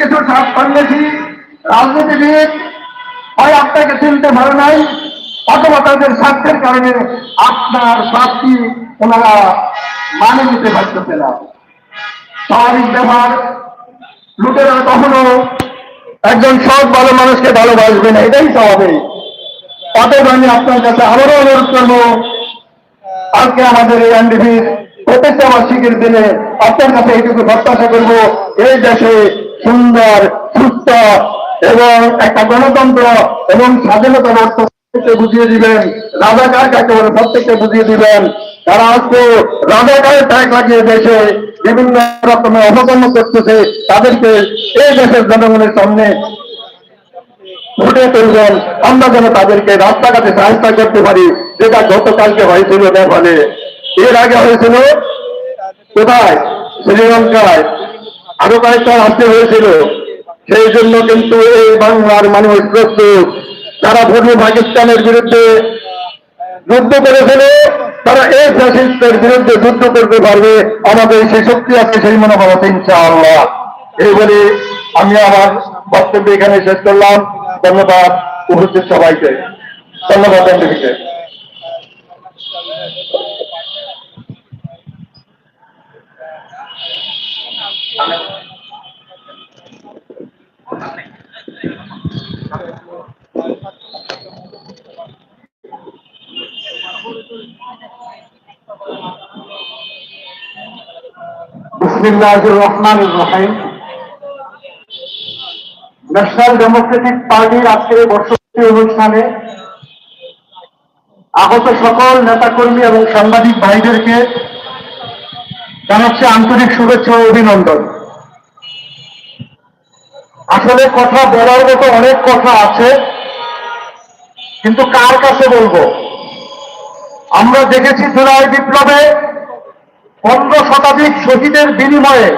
কিছু সন্ন্যাসী রাজনীতিবিদ হয় আপনাকে চিনতে ভালো নাই? অথবা তাদের স্বার্থের কারণে আপনার প্রাপ্তি ওনারা মানে নিতে পারতেছে না। স্বাভাবিক ব্যাপার, লুটেরা কখনো একজন সৎ, ভালো মানুষকে ভালোবাসবে না, এটাই স্বাভাবিক। অতএব আমি আপনার কাছে আবারও অনুরোধ করব, আজকে আমাদের এই এনডিভির প্রত্যেকটা বার্ষিকের দিনে আপনার কাছে এইটুকু প্রত্যাশা করব, এই দেশে সুন্দর, সুস্থ এবং একটা গণতন্ত্র এবং স্বাধীনতা প্রত্যেককে বুঝিয়ে দিবেন। রাজাকার কাকে বলে প্রত্যেককে বুঝিয়ে দিবেন। তারা আজকে রাজাকারের ট্যাগ লাগিয়ে দেশে বিভিন্ন রকমের অপকর্ম করতেছে, তাদেরকে এই দেশের জনগণের সামনে ফুটে তুলবেন। আমরা যেন তাদেরকে রাস্তাঘাটে সাহায্য করতে পারি, যেটা গতকালকে হয়েছিল নেপালে। এর আগে হয়েছিল কোথায়? শ্রীলঙ্কায়। আরও কয়েকটা রাষ্ট্রে হয়েছিল। সেই জন্য কিন্তু এই বাংলার মানুষ প্রস্তুত। তারা পূর্ব পাকিস্তানের বিরুদ্ধে যুদ্ধ করেছিল, তারা এই ফ্যাসিস্টের বিরুদ্ধে যুদ্ধ করতে পারবে। আমাদের সেই শক্তি আছে, সেই মনোভাব আছে, ইনশাআল্লাহ। এই বলে আমি আমার বক্তব্য এখানে শেষ করলাম। ধন্যবাদ উপস্থিত সবাইকে। ধন্যবাদ ন্যাশনাল ডেমোক্রেটিক পার্টির আজকের এই বর্ষপূর্তি অনুষ্ঠানে আগত সকল নেতাকর্মী এবং সাংবাদিক ভাইদেরকে জানাচ্ছে আন্তরিক শুভেচ্ছা ও অভিনন্দন। আসলে কথা বলার মতো অনেক কথা আছে, কিন্তু কার কাছে বলব? আমরা দেখেছি জুলাই বিপ্লবে পনেরো শতাধিক শহীদের বিনিময়ে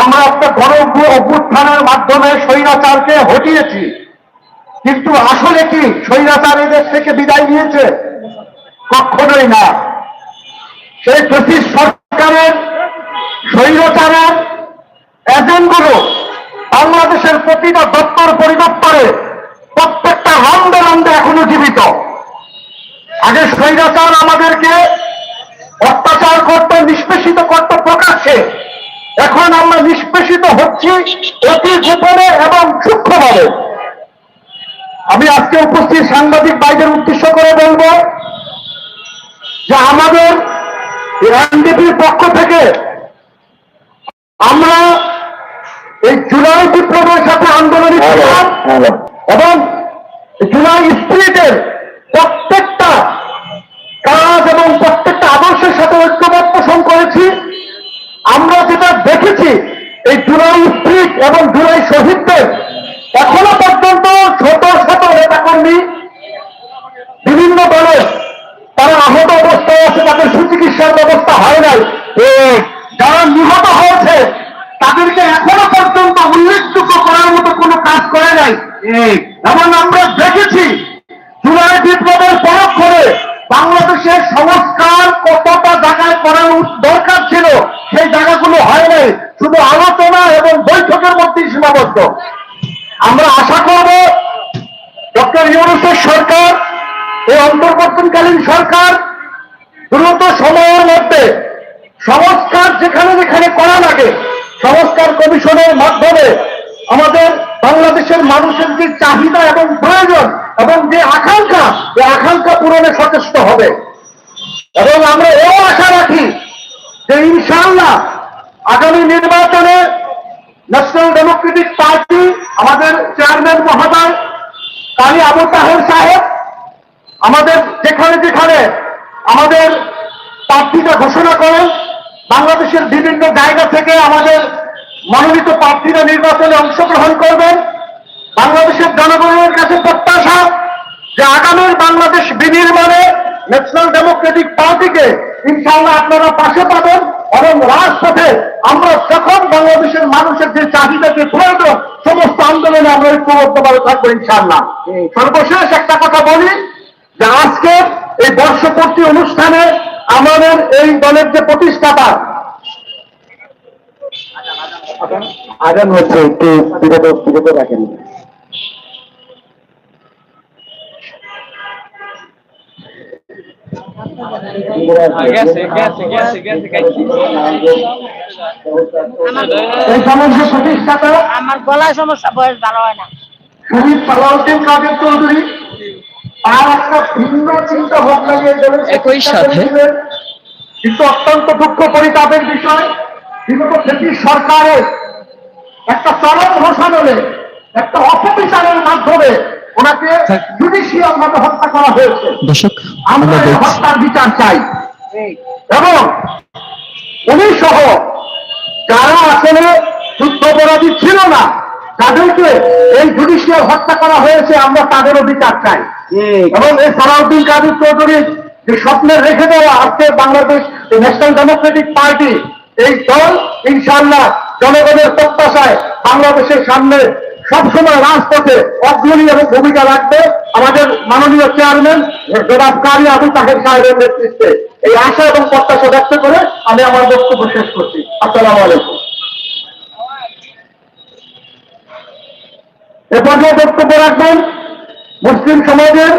আমরা একটা গণ অভ্যুত্থানের মাধ্যমে স্বৈরাচারকে হটিয়েছি। কিন্তু আসলে কি স্বৈরাচার এদের থেকে বিদায় নিয়েছে? কখনোই না। সেই ব্রিটিশ সরকারের স্বৈরাচারের এজেন্টগুলো বাংলাদেশের প্রতিটা দপ্তর পরিদপ্তরে প্রত্যেকটা রান্দে রান্দে এখনও জীবিত। আগে স্বৈরাচার আমাদেরকে অত্যাচার করতে, নিষ্পেষিত করতে প্রকাশ্যে। এখন আমরা নিষ্পেষিত হচ্ছি অতি গোপনে এবং সূক্ষ্মভাবে। আমি আজকে উপস্থিত সাংবাদিক বাইদের উদ্দেশ্য করে বলব যে আমাদের এনডিপির পক্ষ থেকে আমরা এই জুলাই বিপ্লবের সাথে আন্দোলনে ছিলাম এবং জুলাই স্পিরিটের প্রত্যেকটা কাজ এবং প্রত্যেকটা আদর্শের সাথে ঐক্যমত পোষণ করেছি। আমরা যেটা দেখেছি এই জুলাই স্পিরিট এবং জুলাই শহীদদের এখনও পর্যন্ত ছোট ছোট নেতাকর্মী বিভিন্ন দলে তারা আহত অবস্থায় আছে তাদের সুচিকিৎসার ব্যবস্থা হয় নাই। যারা নিহত হয়েছে তাদেরকে এখনও পর্যন্ত উল্লেখযোগ্য করার মতো কোনো কাজ করে নাই। এবং আমরা দেখেছি, জুলাই বিপ্লবের পরক করে বাংলাদেশের সংস্কার কতটা জায়গায় করার দরকার ছিল, সেই জায়গাগুলো হয় নাই। শুধু আলোচনা এবং বৈঠকের মধ্যেই সীমাবদ্ধ। আমরা আশা করব, ডক্টর ইউনুসের সরকার, এই অন্তর্বর্তীকালীন সরকার দ্রুত সময়ের মধ্যে সংস্কার যেখানে যেখানে করা লাগে সংস্কার কমিশনের মাধ্যমে আমাদের বাংলাদেশের মানুষের যে চাহিদা এবং প্রয়োজন এবং যে আকাঙ্ক্ষা এই আকাঙ্ক্ষা পূরণে সচেষ্ট হবে। এবং আমরা এও আশা রাখি যে ইনশাআল্লাহ আগামী নির্বাচনে ন্যাশনাল ডেমোক্রেটিক পার্টি আমাদের চেয়ারম্যান মহোদয়, কালী আবু তাহের সাহেব, আমাদের যেখানে যেখানে আমাদের প্রার্থীটা ঘোষণা করেন বাংলাদেশের বিভিন্ন জায়গা থেকে আমাদের মনোনীত প্রার্থীরা নির্বাচনে অংশগ্রহণ করবেন। বাংলাদেশের জনগণের কাছে প্রত্যাশা যে আগামীর বাংলাদেশ বিনির্মাণে ন্যাশনাল ডেমোক্রেটিক পার্টিকে ইনশাআল্লাহ আপনারা পাশে পাবেন এবং রাজপথে আমরা যখন বাংলাদেশের মানুষের যে চাহিদা যে প্রয়োজন সমস্ত আন্দোলনে আমরা ঐক্যবদ্ধভাবে থাকব ইনশাআল্লাহ। সর্বশেষ একটা কথা বলি যে আজকে এই বর্ষপূর্তি অনুষ্ঠানে আমাদের এই দলের যে প্রতিষ্ঠাতা আগান হচ্ছে একটু বিরত বিরত রাখেন আমার গলায় সমস্যা বয়স ভালো হয় না। শহীদ সালাউদ্দিন কাদের চৌধুরী। একই সাথে-। কিন্তু অত্যন্ত দুঃখ পরিতাপের বিষয়। বিগত ব্রিটিশ সরকারের একটা চরম ঘোষণলে একটা অপবিচারের মাধ্যমে ওনাকে জুডিশিয়াল ভাবে হত্যা করা হয়েছে। আমরা হত্যার বিচার চাই। এবং উনি সহ যারা আসলে যুদ্ধাপরাধী ছিল না তাদেরকে এই জুডিশিয়াল হত্যা করা হয়েছে আমরা তাদেরও বিচার চাই। এবং এই সালাউদ্দিন কাদের চৌধুরী যে স্বপ্নের রেখে দেওয়া আজকে বাংলাদেশ ন্যাশনাল ডেমোক্রেটিক পার্টি এই দল ইনশাল্লাহ জনগণের প্রত্যাশায় বাংলাদেশের সামনে সবসময় রাজপথে অগ্রণী এবং ভূমিকা রাখবে। আমাদের মাননীয় চেয়ারম্যান জনাব কারি আবু তাহের সাহেবের নেতৃত্বে এই আশা এবং প্রত্যাশা ব্যক্ত করে আমি আমার বক্তব্য শেষ করছি। আসসালামু আলাইকুম। এ পর্যায়ে বক্তব্য রাখবেন মুসলিম সমাজের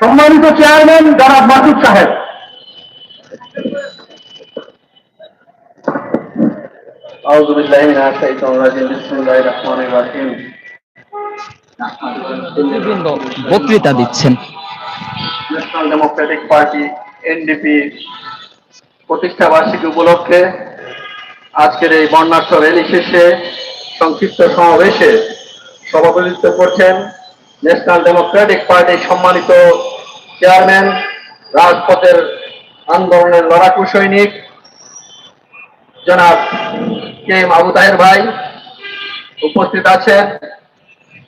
সম্মানিত চেয়ারম্যান জনাব মাসুদ সাহেব أعوذ بالله من الشيطان الرجيم بسم الله الرحمن الرحيم নেতৃবৃন্দ বক্তৃতা দিচ্ছেন ন্যাশনাল ডেমোক্রেটিক পার্টি এনডিপি প্রতিষ্ঠা বার্ষিকী উপলক্ষে আজকের এই বর্ণাঢ্য র্যালি শেষে সংক্ষিপ্ত সমাবেশে সভাপতিত্ব করছেন ন্যাশনাল ডেমোক্রেটিক পার্টির সম্মানিত চেয়ারম্যান রাজপথের আন্দোলনের লড়াকু সৈনিক জনাব কে আবু তাহের ভাই উপস্থিত আছেন।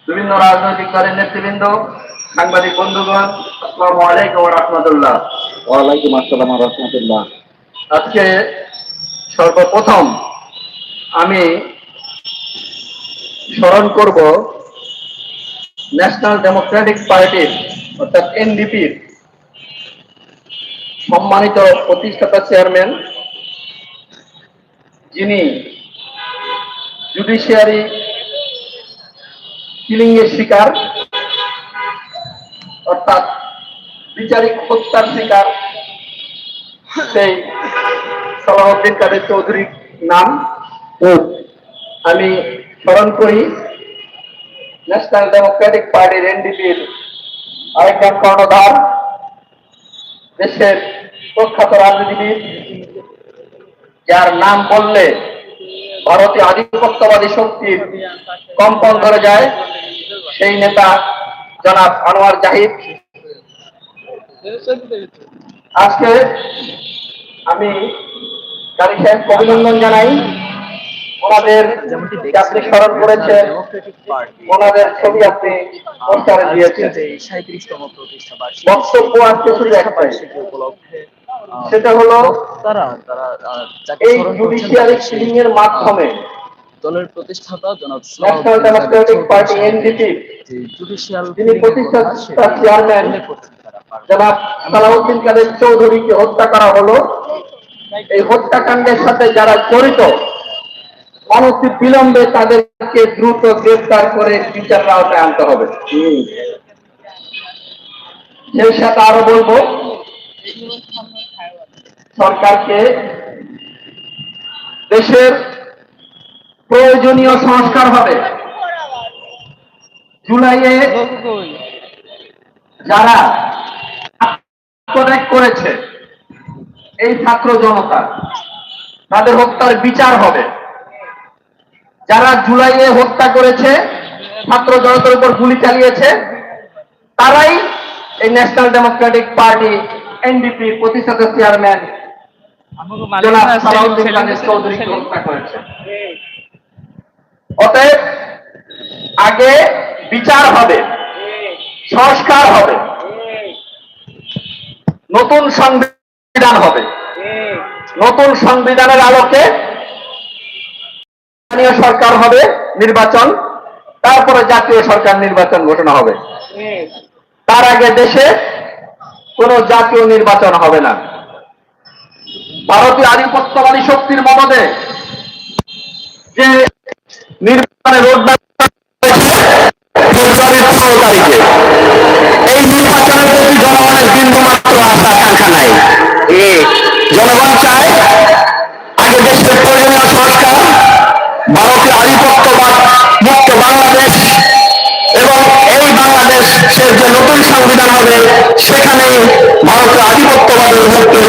বিভিন্ন রাজনৈতিক দলের নেতৃবৃন্দ সাংবাদিক বন্ধুগণ আসসালামু আলাইকুম রাহমাতুল্লাহ। ওয়ালাইকুম আসসালাম রহমতুল্লাহ। আজকে সর্বপ্রথম আমি স্মরণ করব ন্যাশনাল ডেমোক্রেটিক পার্টির অর্থাৎ এনডিপির সম্মানিত প্রতিষ্ঠাতা চেয়ারম্যান যিনি জুডিশিয়ারি কিলিং এর শিকার অর্থাৎ বিচারিক হত্যার শিকার সেই সালাউদ্দিন কাদের চৌধুরীর নাম। আমি স্মরণ করি ন্যাশনাল ডেমোক্রেটিক পার্টির এনডিপির আরেকজন কর্ণধার, দেশের প্রখ্যাত রাজনীতিবিদ, যার নাম বললে ভারতীয় আধিপত্যবাদী শক্তির কম্পন ধরে যায়, সেই নেতা জনাব আনোয়ার জাহিদ। আজকে আমি কারি অভিনন্দন জানাই। ওনাদের যেমনটি যে আপনি স্মরণ করেছেন ওনাদের ছবি আপনি পোস্টারে দিয়েছেন। সাঁত্রিশতম প্রতিষ্ঠা বার্ষিকী বক্তব্য শুধু একটাই বার্ষিকী উপলক্ষে সেটা হলো তারা তারা এই জুডিশিয়ারি কিলিং এর মাধ্যমে দলের প্রতিষ্ঠাতা জনাব National Democratic Party NDP judicial যিনি প্রতিষ্ঠাতা চেয়ারম্যান জনাব সালাউদ্দিন কাদের চৌধুরীকে হত্যা করা হলো। এই হত্যাকাণ্ডের সাথে যারা জড়িত অনতি বিলম্বে তাদেরকে দ্রুত গ্রেফতার করে বিচার আওতায় আনতে হবে। সেই সাথে আরও বলব, সরকারকে দেশের প্রয়োজনীয় সংস্কার হবে। জুলাইয়ে যারা আত্মত্যাগ করেছে, এই ছাত্র জনতা, তাদের হত্যার বিচার হবে। যারা জুলাইয়ে হত্যা করেছে ছাত্র জনতার উপর গুলি চালিয়েছে তারাই এই ন্যাশনাল ডেমোক্রেটিক পার্টি এনডিপি প্রতিষ্ঠাতা চেয়ারম্যান চৌধুরীকে হত্যা করেছে। অতএব আগে বিচার হবে সংস্কার হবে নতুন সংবিধান হবে নতুন সংবিধানের আলোকে স্থানীয় সরকার হবে নির্বাচন তারপরে জাতীয় সরকার নির্বাচন ঘোষণা হবে। তার আগে দেশে কোনো জাতীয় নির্বাচন হবে না। ভারতীয় আধিপত্যবাদী শক্তির মদদে যে নির্বাচনের রোডম্যাপ ফেব্রুয়ারির পনেরো তারিখে। এই নির্বাচনের প্রতি জনগণের বিন্দুমাত্র আশা আকাঙ্ক্ষা নাই। জনগণ চায় ভারতীয় আধিপত্যবাদ মুক্ত বাংলাদেশ এবং এই বাংলাদেশের যে নতুন সংবিধান হবে সেখানে ভারতের আধিপত্যবাদের মুক্তির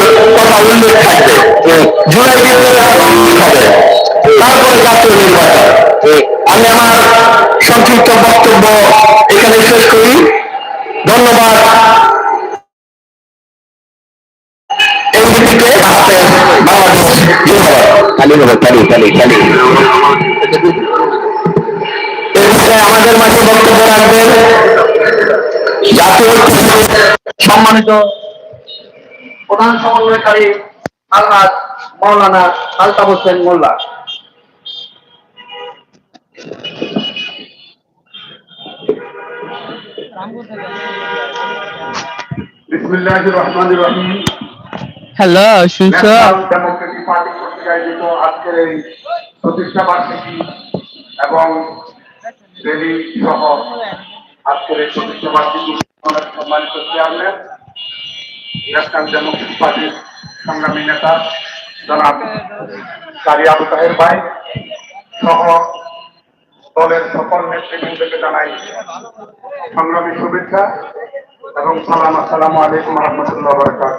প্রধান সমন্বয়কারী আলহাজ মৌলানা আলতাফ হোসেন মোল্লা। বিসমিল্লাহির রহমানির রহিম। হ্যালো শুনছো? ন্যাশনাল ডেমোক্রেটিক পার্টি কর্তৃক আয়োজিত আজকের এই প্রতিষ্ঠা বার্ষিকী এবং রেলি সহ আজকের এই প্রতিষ্ঠা বার্ষিকী সম্মানিত চেয়ারম্যান ন্যাশনাল ডেমোক্রেটিক পার্টির সংগ্রামী নেতা, জনাব কারি আবু তাহের ভাই সহ দলের সকল নেতৃবৃন্দকে জানাই সংগ্রামী শুভেচ্ছা এবং সালাম আলাইকুম রহমতুল্লাহ বরকাত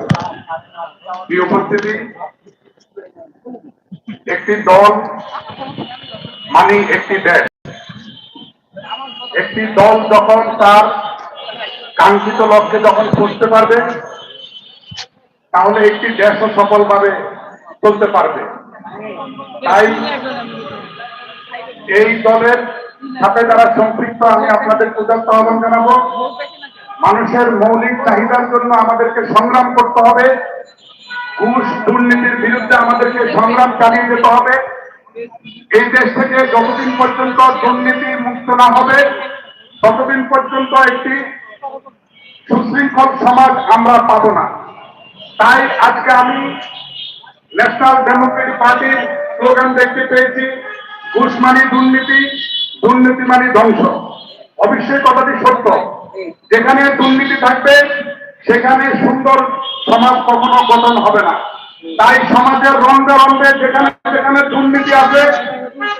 প্রিয় উপস্থিতি একটি দল মানে একটি দেশ। একটি দল যখন তার কাঙ্ক্ষিত লক্ষ্যে যখন পৌঁছতে পারবে তাহলে একটি দেশও সফলভাবে চলতে পারবে। তাই এই দলের সাথে যারা সম্পৃক্ত, আমি আপনাদের পূজার আহ্বান জানাব। মানুষের মৌলিক চাহিদার জন্য আমাদেরকে সংগ্রাম করতে হবে। ঘুষ দুর্নীতির বিরুদ্ধে আমাদেরকে সংগ্রাম চালিয়ে যেতে হবে। এই দেশ থেকে যতদিন পর্যন্ত দুর্নীতি মুক্ত না হবে, ততদিন পর্যন্ত একটি সুশৃঙ্খল সমাজ আমরা পাব না। তাই আজকে আমি ন্যাশনাল ডেমোক্রেটিক পার্টির স্লোগান দেখতে পেয়েছি ঘুষ মানে দুর্নীতি দুর্নীতি মানে ধ্বংস। অবশ্যই কথাটি সত্য। যেখানে দুর্নীতি থাকবে সেখানে সুন্দর সমাজ কখনো গঠন হবে না। তাই সমাজের রন্ধে রন্ধে যেখানে যেখানে দুর্নীতি আছে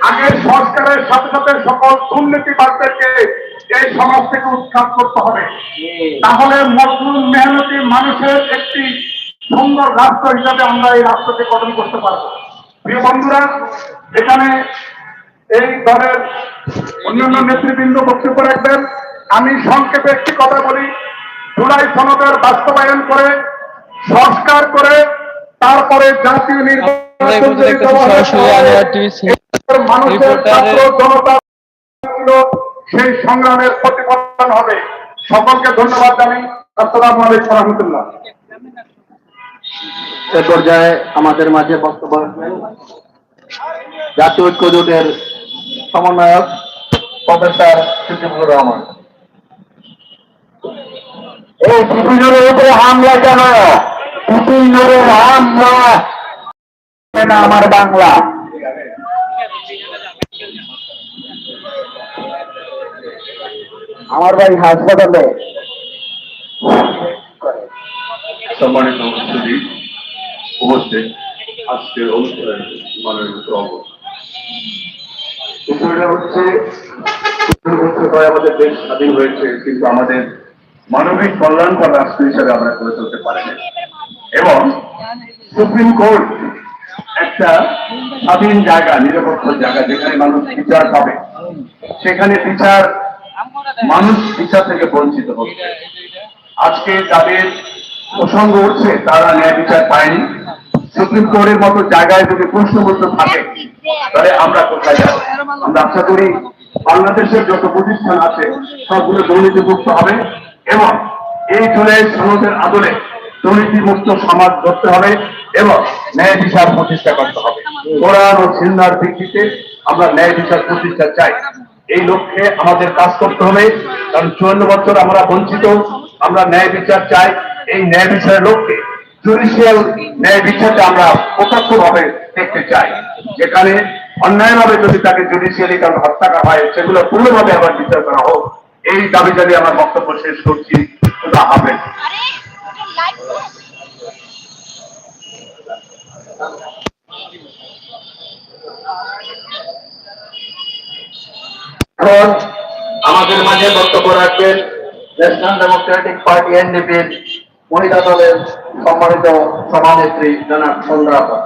আগে সংস্কারের সাথে সাথে সকল দুর্নীতি দুর্নীতিবাদদেরকে এই সমাজ থেকে উৎখাত করতে হবে। তাহলে মজলুম মেহনতি মানুষের একটি সুন্দর রাষ্ট্র হিসাবে আমরা এই রাষ্ট্রকে গঠন করতে পারব। প্রিয় বন্ধুরা এখানে এই দলের অন্যান্য নেতৃবৃন্দ বক্তব্য রাখবেন। আমি সংক্ষেপে একটি কথা বলি। জুলাই সনদের বাস্তবায়ন করে সংস্কার করে তারপরে জাতীয় নির্বাচন মানুষের ছাত্র জনতা সেই সংগ্রামের প্রতিফলন হবে। সকলকে ধন্যবাদ জানি আসসালামু আলাইকুম রহমতুল্লাহ। এ পর্যায়ে আমাদের মাঝে বক্তব্য রাখবেন জাতীয় ঐক্য জোটের সমন্বয়ক প্রফেসর সিদ্দিকুর রহমান। এই বিপিনের উপরে হামলা কেন? বিপিনের হামলা। না আমার বাংলা। আমার ভাই হাসপাতালে সম্মানিত উপস্থিতি উপস্থিত আজকের অনুষ্ঠানের প্রভু বিষয়টা হচ্ছে পরে আমাদের দেশ স্বাধীন হয়েছে, কিন্তু আমাদের মানবিক কল্যাণকর রাষ্ট্র হিসাবে আমরা পারিনি। এবং সুপ্রিম কোর্ট একটা স্বাধীন জায়গা, নিরপেক্ষ জায়গা, যেখানে মানুষ বিচার পাবে, সেখানে বিচার, মানুষ বিচার থেকে বঞ্চিত হচ্ছে। আজকে যাদের প্রসঙ্গ উঠছে, তারা ন্যায় বিচার পায়নি। সুপ্রিম কোর্টের মতো জায়গায় যদি প্রশ্নবদ্ধ থাকে, তাহলে আমরা কোথায় যাব? আমরা আশা করি বাংলাদেশের যত প্রতিষ্ঠান আছে, সবগুলো দুর্নীতিমুক্ত হবে এবং এই জুলাই সনদের আদলে দুর্নীতি মুক্ত সমাজ গড়তে হবে এবং ন্যায় বিচার প্রতিষ্ঠা করতে হবে। কোরআন ও সিন্নার ভিত্তিতে আমরা ন্যায় বিচার প্রতিষ্ঠা চাই। এই লক্ষ্যে আমাদের কাজ করতে হবে। কারণ চুয়ান্ন বছর আমরা বঞ্চিত, আমরা ন্যায় বিচার চাই। এই ন্যায় বিচারের লক্ষ্যে জুডিশিয়াল ন্যায় বিচারটা আমরা প্রত্যক্ষভাবে দেখতে চাই। যেখানে অন্যায়ভাবে যদি তাকে জুডিশিয়ালি কারণ হত্যা করা হয়, সেগুলো পূর্ণভাবে আবার বিচার করা হোক। এই দাবি জানি আমার বক্তব্য শেষ করছি। এখন আমাদের মাঝে বক্তব্য রাখবেন ন্যাশনাল ডেমোক্রেটিক পার্টি এনডিপির মহিলা দলের সম্মানিত সভানেত্রী জনাব সন্ধ্যা আপা।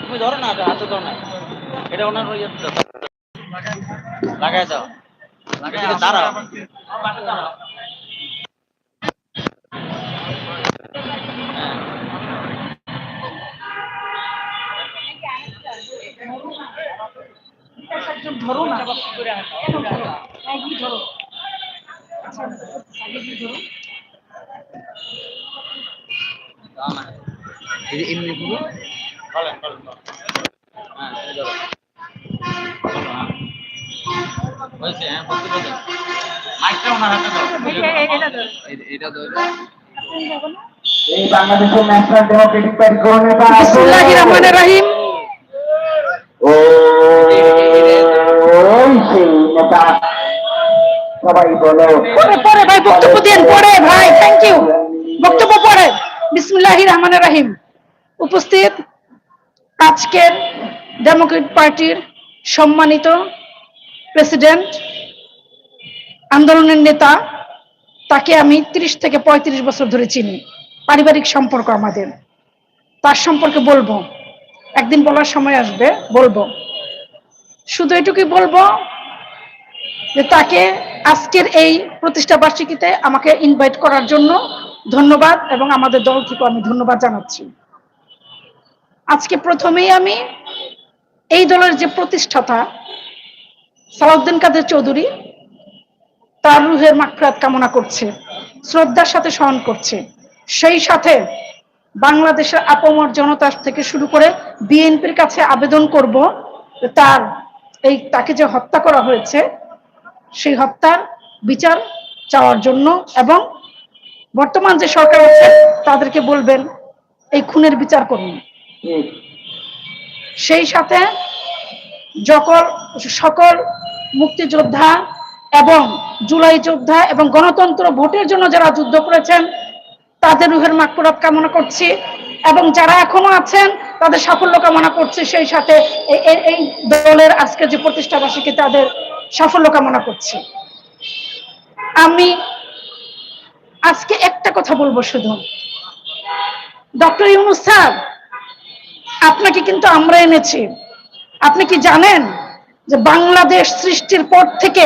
তুমি ধরো না হাতে ধরো না এটা ওনার। লাগাই দাও দাঁড়াও ধরো। বলো, হ্যাঁ। হয়েছে হ্যাঁ বলতে বলতে মাইকটা ওনার হাতে দাও। এই- এটা দাও। এটা। এই বাংলাদেশের ন্যাশনাল ডেমোক্রেটিক পার্টি কোন নেতা বিসমিল্লাহির রহমানির রহিম। ওই সেই নেতা। সবাই বলো। পরে পরে ভাই বক্তব্য দেন পরে ভাই থ্যাংক ইউ বক্তব্য পরে। বিসমিল্লাহির রহমানির রহিম। উপস্থিত। আজকের ডেমোক্রেট পার্টির সম্মানিত প্রেসিডেন্ট আন্দোলনের নেতা, তাকে আমি 30 থেকে পঁয়ত্রিশ বছর ধরে চিনি। পারিবারিক সম্পর্ক আমাদের। তার সম্পর্কে বলব। একদিন বলার সময় আসবে, বলব। শুধু এটুকুই বলব যে তাকে আজকের এই প্রতিষ্ঠা বার্ষিকীতে আমাকে ইনভাইট করার জন্য ধন্যবাদ এবং আমাদের দল থেকে আমি ধন্যবাদ জানাচ্ছি। আজকে প্রথমেই আমি এই দলের যে প্রতিষ্ঠাতা, সালাউদ্দিন কাদের চৌধুরী, তার রুহের মাকরাত কামনা করছে, শ্রদ্ধার সাথে স্মরণ করছে। সেই সাথে বাংলাদেশের আপমর জনতা থেকে শুরু করে বিএনপির কাছে আবেদন করব তার এই, তাকে যে হত্যা করা হয়েছে, সেই হত্যার বিচার চাওয়ার জন্য এবং বর্তমান যে সরকার আছে, তাদেরকে বলবেন, এই খুনের বিচার করুন। সেই সাথে যখন সকল মুক্তিযোদ্ধা এবং জুলাই যোদ্ধা এবং গণতন্ত্র ভোটের জন্য যারা যুদ্ধ করেছেন, তাদের রুহের মাকফুরাত কামনা করছি এবং যারা এখনও আছেন, তাদের সাফল্য কামনা করছি। সেই সাথে এই- দলের আজকে যে প্রতিষ্ঠা বার্ষিকী, তাদের সাফল্য কামনা করছি। আমি আজকে একটা কথা বলব শুধু। ডক্টর ইউনুস স্যার আপনাকে কিন্তু আমরা এনেছি। আপনি কি জানেন যে বাংলাদেশ সৃষ্টির পর থেকে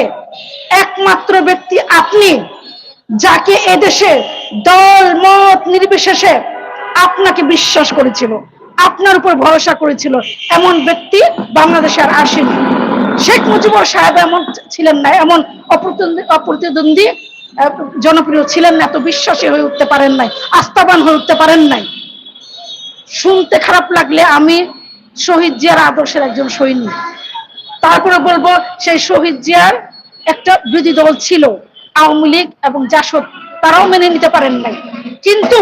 একমাত্র ব্যক্তি আপনি, যাকে এদেশে দল, মত নির্বিশেষে আপনাকে বিশ্বাস করেছিল, আপনার উপর ভরসা করেছিল এমন ব্যক্তি বাংলাদেশে আর আসেনি। শেখ মুজিবুর সাহেব এমন ছিলেন না, এমন অপ্রতিদ্বন্দ্বী জনপ্রিয় ছিলেন না, এত বিশ্বাসী হয়ে উঠতে পারেন নাই, আস্থাবান হয়ে উঠতে পারেন নাই। শুনতে খারাপ লাগলে আমি শহীদ জিয়ার আদর্শের একজন সৈনিক তারপরে বলব, সেই শহীদ জিয়ার একটা বিরোধী দল ছিল, আওয়ামী লীগ এবং জাসদ। তারাও মেনে নিতে পারেন নাই। কিন্তু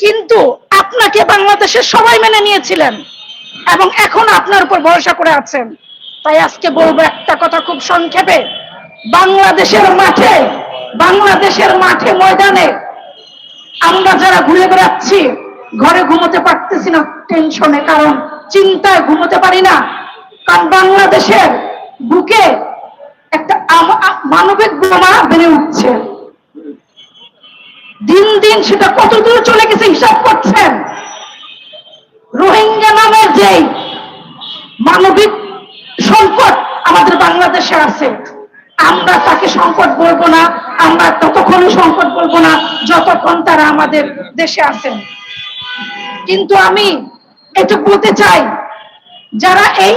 কিন্তু আপনাকে বাংলাদেশের সবাই মেনে নিয়েছিলেন এবং এখন আপনার উপর ভরসা করে আছেন। তাই আজকে বলব একটা কথা খুব সংক্ষেপে। বাংলাদেশের মাঠে বাংলাদেশের মাঠে ময়দানে আমরা যারা ঘুরে বেড়াচ্ছি ঘরে ঘুমোতে পারতেছি না, টেনশনে, কারণ চিন্তায় ঘুমোতে পারি না। কারণ বাংলাদেশের বুকে একটা মানবিক বোমা বেড়ে উঠছে। দিন দিন সেটা কত দূর চলে গেছে হিসাব করছেন? রোহিঙ্গা নামের যেই মানবিক সংকট আমাদের বাংলাদেশে আছে, আমরা তাকে সংকট বলব না, আমরা ততক্ষণ সংকট বলব না, যতক্ষণ তারা আমাদের দেশে আছেন। কিন্তু আমি এটুকু বলতে চাই, যারা এই,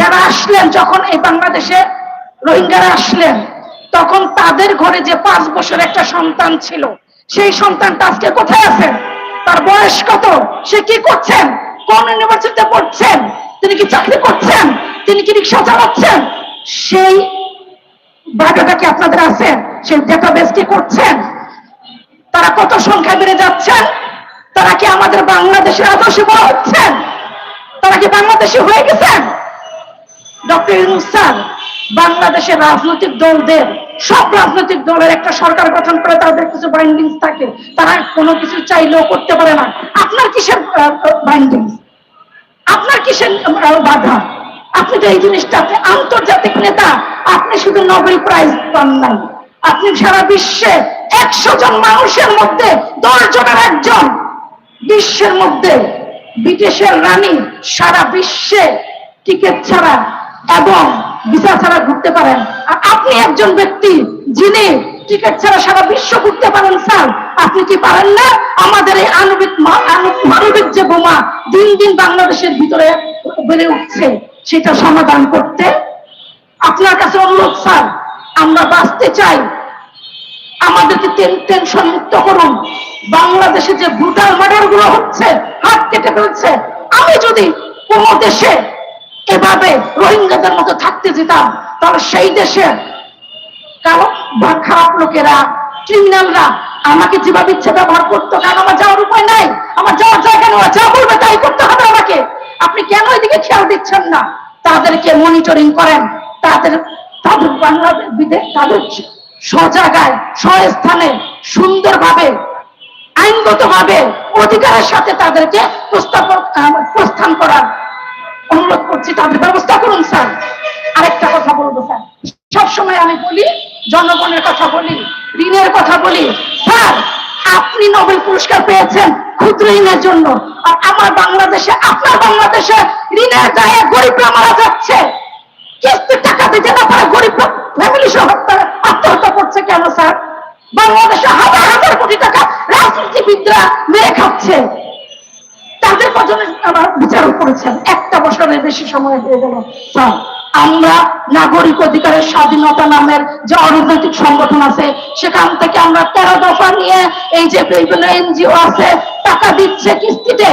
যারা আসলেন, যখন এই বাংলাদেশে রোহিঙ্গারা আসলেন, তখন তাদের ঘরে যে পাঁচ বছর একটা সন্তান ছিল, সেই সন্তানটা আজকে কোথায় আছেন? তার বয়স কত? সে কি করছেন? কোন ইউনিভার্সিটিতে পড়ছেন? তিনি কি চাকরি করছেন? তিনি কি রিক্সা চালাচ্ছেন? সেই ডাটাটা কি আপনাদের আছে? সেই ডেটাবেস কি করছেন? তারা কত সংখ্যা বেড়ে যাচ্ছেন? তারা কি আমাদের বাংলাদেশের আদর্শে বড় হচ্ছেন? তারা কি বাংলাদেশে হয়ে গেছেন? ডক্টর স্যার, বাংলাদেশের রাজনৈতিক দলদের, সব রাজনৈতিক দলের একটা সরকার গঠন করে তাদের কিছু বাইন্ডিংস থাকে। তারা কোনো কিছু চাইলেও করতে পারে না। আপনার কিসের বাইন্ডিংস আপনার কিসের বাধা? আপনি তো এই জিনিসটা, আপনি আন্তর্জাতিক নেতা, আপনি শুধু নোবেল প্রাইজ পান নাই। আপনি সারা বিশ্বে একশো জন মানুষের মধ্যে দশ জনের একজন। বিশ্বের মধ্যে ব্রিটিশের রানী সারা বিশ্বে টিকিট ছাড়া এবং ভিসা ছাড়া ঘুরতে পারেন। আর আপনি একজন ব্যক্তি যিনি টিকিট ছাড়া সারা বিশ্ব ঘুরতে পারেন, স্যার, আপনি কি পারেন না? আমাদের এই আণবিক মানবিক যে বোমা দিন দিন বাংলাদেশের ভিতরে বেড়ে উঠছে, সেটা সমাধান করতে আপনার কাছে অনুরোধ, স্যার, আমরা বাঁচতে চাই। আমাদেরকে টেন- টেনশন মুক্ত করুন। বাংলাদেশে যে ব্রুটাল মার্ডারগুলো হচ্ছে, হাত কেটে ফেলছে, আমি যদি কোন দেশে এভাবে রোহিঙ্গাদের মতো থাকতে যেতাম, তাহলে সেই দেশে বা খারাপ লোকেরা ক্রিমিনালরা আমাকে যেভাবে ইচ্ছে ব্যবহার করতো, কারণ আমার যাওয়ার উপায় নাই, আমার যাওয়ার জায়গা নেই, যা বলবে তাই করতে হবে আমাকে। আপনি কেন এদিকে খেয়াল দিচ্ছেন না? তাদেরকে মনিটরিং করেন, তাদের তাদের বাংলাদেশ তাদের সজাগায়, স্বস্থানে, সুন্দরভাবে, আইনগতভাবে অধিকারের সাথে তাদেরকে প্রস্থান করার অনুরোধ করছি। তাদের ব্যবস্থা করুন, স্যার। আরেকটা কথা বলব, স্যার। সবসময় আমি বলি, জনগণের কথা বলি, ঋণের কথা বলি, স্যার, আপনি নোবেল পুরস্কার পেয়েছেন ক্ষুদ্র ঋণের জন্য। আর আমার বাংলাদেশে, আপনার বাংলাদেশে ঋণের দায়ে গরিবরা মারা যাচ্ছে। বাংলাদেশে রাজনীতিবিদরা বিচার করেছেন। একটা বছরের বেশি সময় হয়ে গেল আমরা নাগরিক অধিকারের স্বাধীনতা নামের যে অরাজনৈতিক সংগঠন আছে, সেখান থেকে আমরা তেরো দফা নিয়ে এই যে বিভিন্ন এনজিও আছে, টাকা দিচ্ছে কিস্তিতে।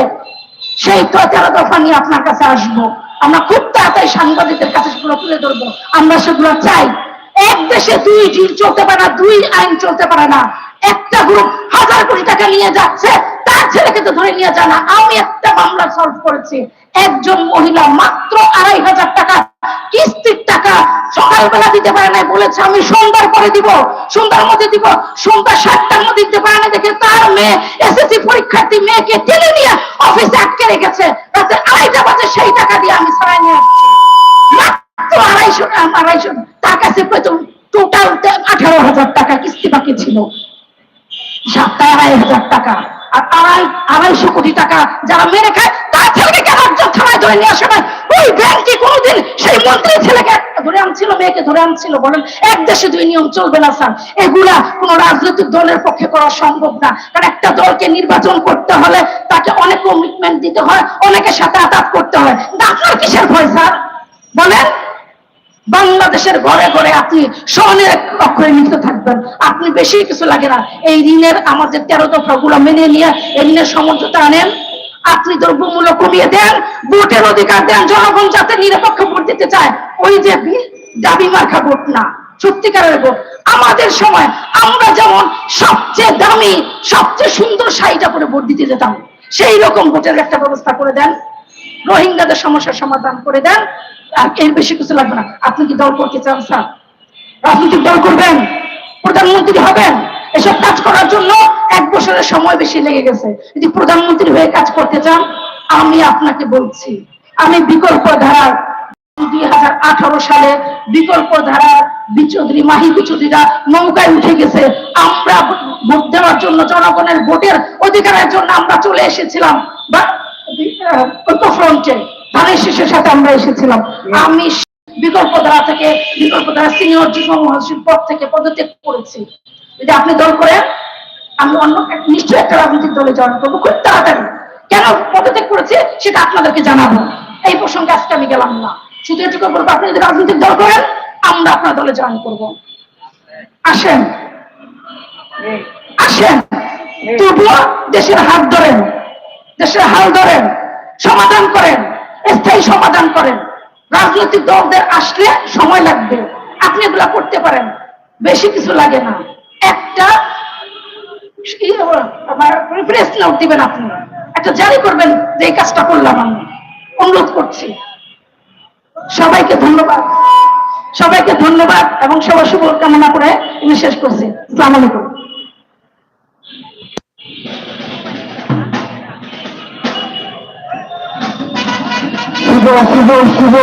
সেই তো তেরো দফা নিয়ে আপনার কাছে আসব। আমরা খুব তাড়াতাড়ি সাংবাদিকদের কাছে সেগুলো তুলে ধরবো। আমরা সেগুলো চাই। এক দেশে দুই ডিল চলতে পারে না, দুই আইন চলতে পারে না। একটা গ্রুপ হাজার কোটি টাকা নিয়ে যাচ্ছে, তার ছেলেকে তো ধরে নিয়ে যায় না। আমি একটা মামলা সলভ করেছি। একজন মহিলা মাত্র আড়াই হাজার টাকা কিস্তির টাকা সকালবেলা দিতে পারে নাই বলেছে, আমি সন্ধ্যার পরে দিব, সন্ধ্যার মধ্যে দিব, সন্ধ্যা সাতটার মধ্যে দিতে পারে না দেখে তার মেয়ে, এসএসসি পরীক্ষার্থী মেয়েকে টেনে নিয়ে অফিসে আটকে রেখেছে। রাতে আড়াইটা বাজে সেই টাকা দিয়ে আমি সরাই নিয়ে আসছি। মাত্র আড়াইশো আড়াইশো, তার কাছে টোটাল আঠারো হাজার টাকা কিস্তি বাকি ছিল। সাতটায় আড়াই হাজার টাকা। আর আড়াই, আড়াইশো কোটি টাকা যারা মেরে খায়, তার ধরে নিয়ে ওই ব্যাংকে সেই মন্ত্রী ছেলেকে ধরে আনছিল, মেয়েকে ধরে আনছিল বলেন, এক দেশে দুই নিয়ম চলবে না স্যার। এগুলা রাজনৈতিক দলের পক্ষে করা সম্ভব না। কারণ একটা দলকে নির্বাচন করতে হলে তাকে অনেক কমিটমেন্ট দিতে হয়, অনেকের সাথে আঘাত করতে হয়। আপনার কিসের ভয় স্যার? বলেন, বাংলাদেশের ঘরে ঘরে আপনি স্বর্ণের অক্ষরে লিখতে থাকবেন। আপনি বেশি কিছু লাগে না। এই ঋণের আমাদের তেরো দফা গুলো মেনে নিয়ে এই ঋণের সমঝোতা আনেন। আপনি দ্রব্যমূল্য কমিয়ে দেন, ভোটের অধিকার দেন, জনগণ যাতে নিরপেক্ষ ভোট দিতে চায়। ওই যে দাবি মার্কা ভোট না, সত্যিকারের ভোট। আমাদের সময় আমরা যেমন সবচেয়ে দামি, সবচেয়ে সুন্দর শাড়িটা পরে ভোট দিতে যেতাম, সেই রকম ভোটের একটা ব্যবস্থা করে দেন। রোহিঙ্গাদের সমস্যার সমাধান করে দেন। আর এর বেশি কিছু লাগবে না। আপনি কি দল করতে চান, স্যার? রাজনৈতিক দল করবেন? প্রধানমন্ত্রী হবেন? এসব কাজ করার জন্য এক বছরের সময় বেশি লেগে গেছে। যদি প্রধানমন্ত্রী হয়ে কাজ করতে চান, আমি আপনাকে বলছি, আমি বিকল্প ধারার দুই হাজার আঠারো সালে বিকল্প ধারার বিচৌধুরী মাহি বিচৌধুরীরা নৌকায় উঠে গেছে। আমরা ভোট দেওয়ার জন্য জনগণের ভোটের অধিকারের জন্য আমরা চলে এসেছিলাম। বা ঐক্যফ্রন্টে ধানের শীষের সাথে আমরা এসেছিলাম। আমি বিকল্প ধারা থেকে বিকল্প ধারা সিনিয়র যুগ্ম মহাসচিব পদ থেকে পদত্যাগ করেছি। যদি আপনি দল করেন আমি অন্য নিশ্চয়ই একটা রাজনৈতিক দলে জয়েন করব, খুব তাড়াতাড়ি। কেন পদত্যাগ করেছে সেটা আপনাদেরকে জানাব। এই প্রসঙ্গে আজকে আমি গেলাম না। শুধু এটুকু বলব, আপনি যদি রাজনৈতিক দল করেন, আমরা আপনার দলে জয়েন করব। আসেন। আসেন। তবুও দেশের হাত ধরেন। দেশের হাল ধরেন। সমাধান করেন। স্থায়ী সমাধান করেন। রাজনৈতিক দলদের আসলে সময় লাগবে। আপনি এগুলা করতে পারেন। বেশি কিছু লাগে না। একটা প্রেস নোট দিবেন আপনি একটা জারি করবেন যে এই কাজটা করলাম আমি। অনুরোধ করছি। সবাইকে ধন্যবাদ। সবাইকে ধন্যবাদ এবং সবার শুভ কামনা করে আমি শেষ করছি। আসসালামু আলাইকুম। শুভ শুভ শুভ